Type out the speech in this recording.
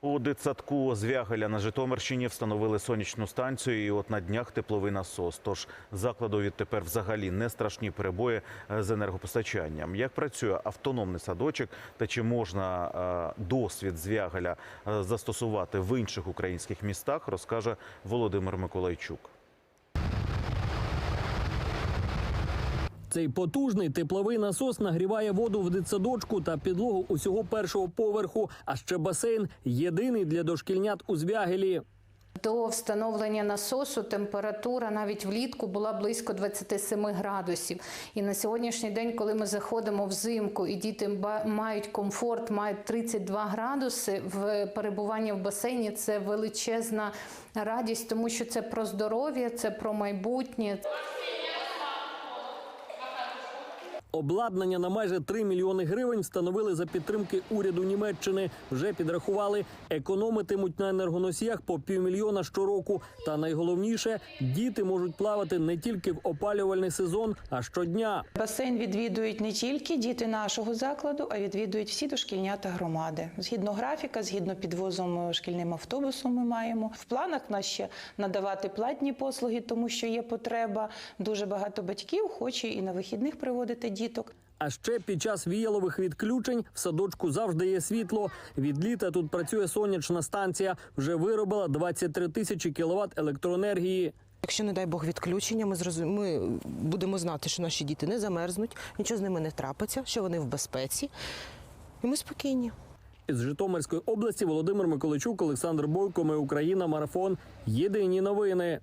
У дитсадку Звягеля на Житомирщині встановили сонячну станцію, і от на днях тепловий насос. Тож закладу відтепер взагалі не страшні перебої е, з енергопостачанням. Як працює автономний садочок та чи можна е, досвід Звягеля е, застосувати в інших українських містах, розкаже Володимир Миколайчук. Цей потужний тепловий насос нагріває воду в дитсадочку та підлогу усього першого поверху. А ще басейн єдиний для дошкільнят у звягелі. До встановлення насосу температура навіть влітку була близько 27 градусів. І на сьогоднішній день, коли ми заходимо взимку і діти мають комфорт, мають 32 градуси в перебуванні в басейні, це величезна радість, тому що це про здоров'я, це про майбутнє. Обладнання на майже 3 мільйони гривень встановили за підтримки уряду Німеччини. Вже підрахували, економитимуть на енергоносіях по півмільйона щороку. Та найголовніше діти можуть плавати не тільки в опалювальний сезон, а щодня. Басейн відвідують не тільки діти нашого закладу, а відвідують всі дошкільнята громади. Згідно графіка, згідно підвозом е, шкільним автобусом, ми маємо в планах нас ще надавати платні послуги, тому що є потреба. Дуже багато батьків хоче і на вихідних приводити діток. А ще під час віялових відключень в садочку завжди є світло. Від літа тут працює сонячна станція. Вже виробила 23 тисячі кіловат електроенергії. Якщо, не дай Бог, відключення, ми зрозум... ми будемо знати, що наші діти не замерзнуть, нічого з ними не трапиться, що вони в безпеці. І ми спокійні. Із Житомирської області Володимир Миколайчук, Олександр Бойко. Ми Україна. Марафон. Єдині новини.